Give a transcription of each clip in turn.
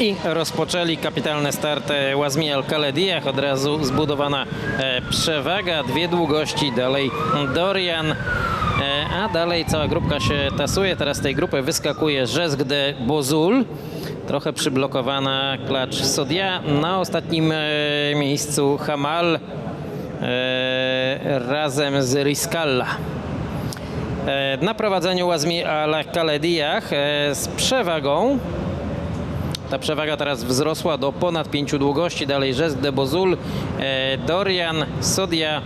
I rozpoczęli kapitalne starty Łazmi Al-Kaledijach. Od razu zbudowana e, przewaga, dwie długości, dalej Dorian. E, a dalej cała grupka się tasuje. Teraz z tej grupy wyskakuje Rzesk de Bozul. Trochę przyblokowana klacz Sodia. Na ostatnim e, miejscu Hamal razem z Riskalla. E, na prowadzeniu Łazmi Al-Kaledijach e, z przewagą ta przewaga teraz wzrosła do ponad pięciu długości. Dalej Rzesk de Bozul, e, Dorian, Sodia,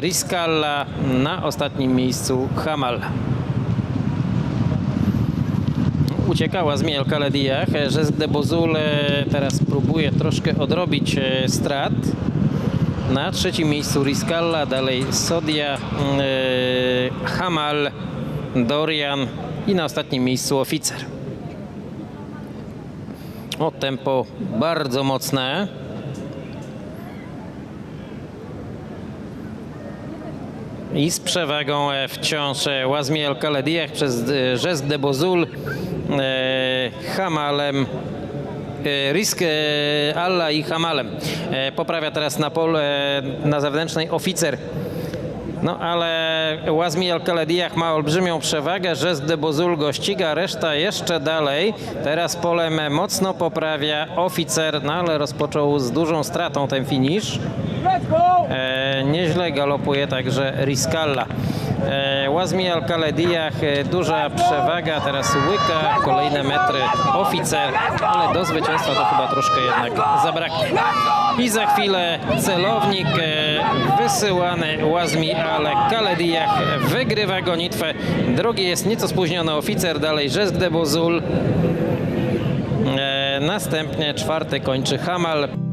Riskalla, na ostatnim miejscu Hamal. Uciekała z Miel Kaledijach. Rzesk de Bozul teraz próbuje troszkę odrobić strat. Na trzecim miejscu Riskalla, dalej Sodia, e, Hamal, Dorian i na ostatnim miejscu Oficer. O, tempo bardzo mocne. I z przewagą e, wciąż e, Łazmi El Kaledijach przez e, Rzesk de Bozul, Hamalem, Risk e, Alla i Hamalem. E, Poprawia teraz na pole na zewnętrznej oficer. No ale Łazmi Al-Kaledijach ma olbrzymią przewagę, że z Debozul go ściga, reszta jeszcze dalej. Teraz polem mocno poprawia oficer, no ale rozpoczął z dużą stratą ten finish. E, nieźle galopuje także Riskalla. E, Łazmi Al-Kaledijach e, duża przewaga, teraz łyka, kolejne metry oficer, ale do zwycięstwa to chyba troszkę jednak zabraknie. I za chwilę celownik e, wysyłany Łazmi Al-Kaledijach wygrywa gonitwę. Drugi jest nieco spóźniony oficer, dalej Rzesk de Bozul. Następnie czwarty kończy Hamal.